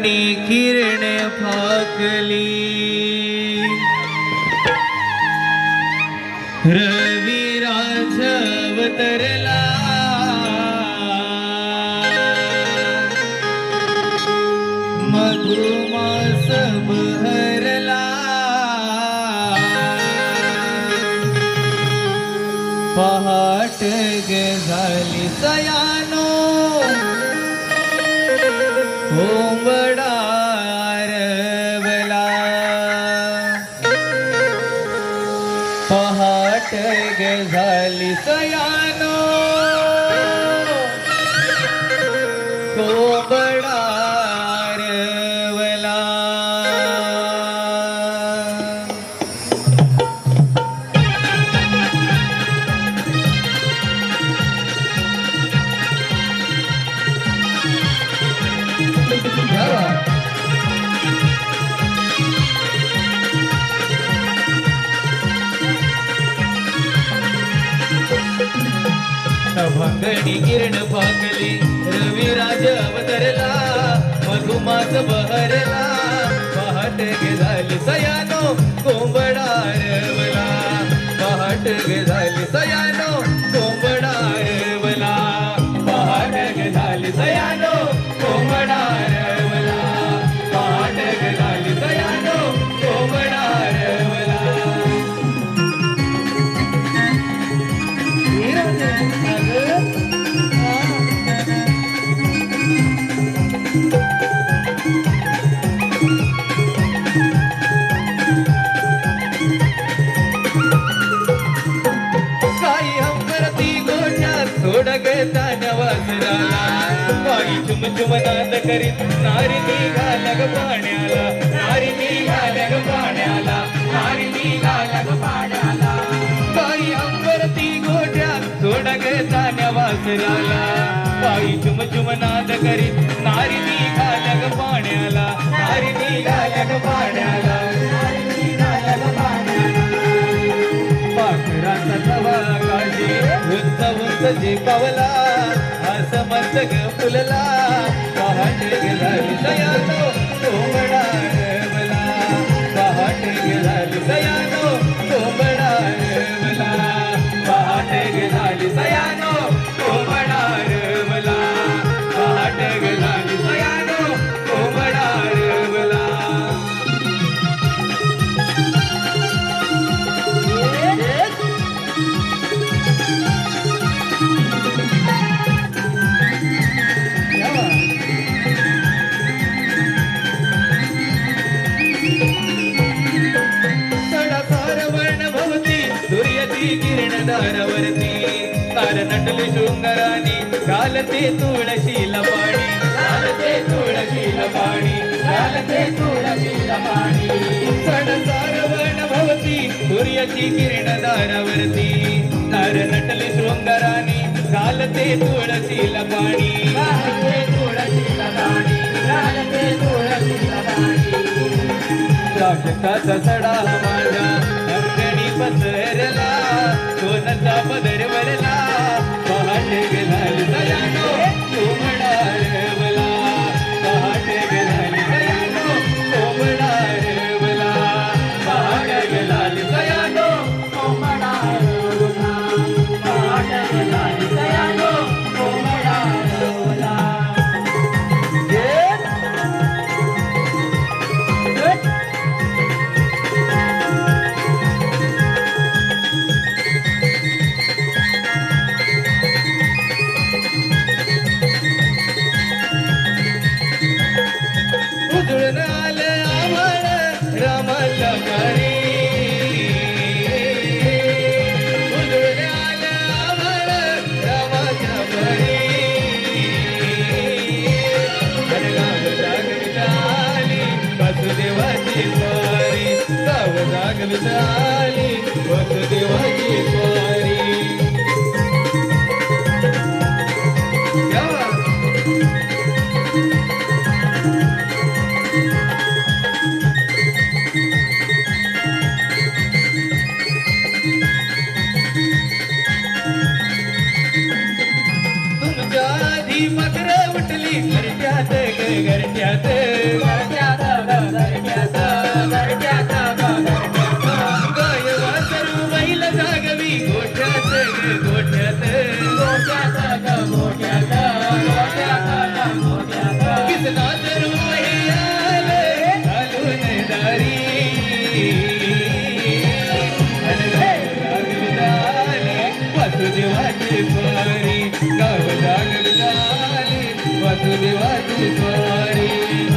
भांगणी किरण फाकली. रविराज अवतरला. मधुमास बहरला पहाट गे झाली सयानो. होंबडा रवला पहाट गे झाली सयानो कोंबडा भंगणी किरण पाकली. रविराज अवतरला मधुमास बहरला. पहाट गे झाली सयानो कोंबडा रवला. पहाट गे झाली सयानो सोडगता नवासराला बाई चुम चुम नाद करीत नारी मी घालग पाण्याला नारी मी घालग पाण्याला नारी मी घालग पाण्याला बाई अंबरती गोठ्यात जाण्या वासराला बाई चुम चुम नाद करीत नारी मी घालग पाण्याला नारी मी घालग पाण्याला पाखराचा थवा काढे उंच उंच झेपावला पावला मस्त ग दारावरती तार नटले शृंगाराने घालते तुळशीला पाणी घालते तुळशीला पाणी घालते तुळशीला पाणी सड सारवर्ण भवती सूर्याची किरण दारावरती. तार नटले शृंगाराने घालते तुळशीला पाणी घालते तुळशीला पाणी घालते तुळशीला पाणी राक्षसाचा सडा माझ्या गणी पसरला सोनचा पदर वरला पहाटे गेला गाव जागवित भक्त देवाची स्वारी तुमच्या आधी मकर उठली घरट्यात घरट्यात घरट्यात देवाची गाव स्वारी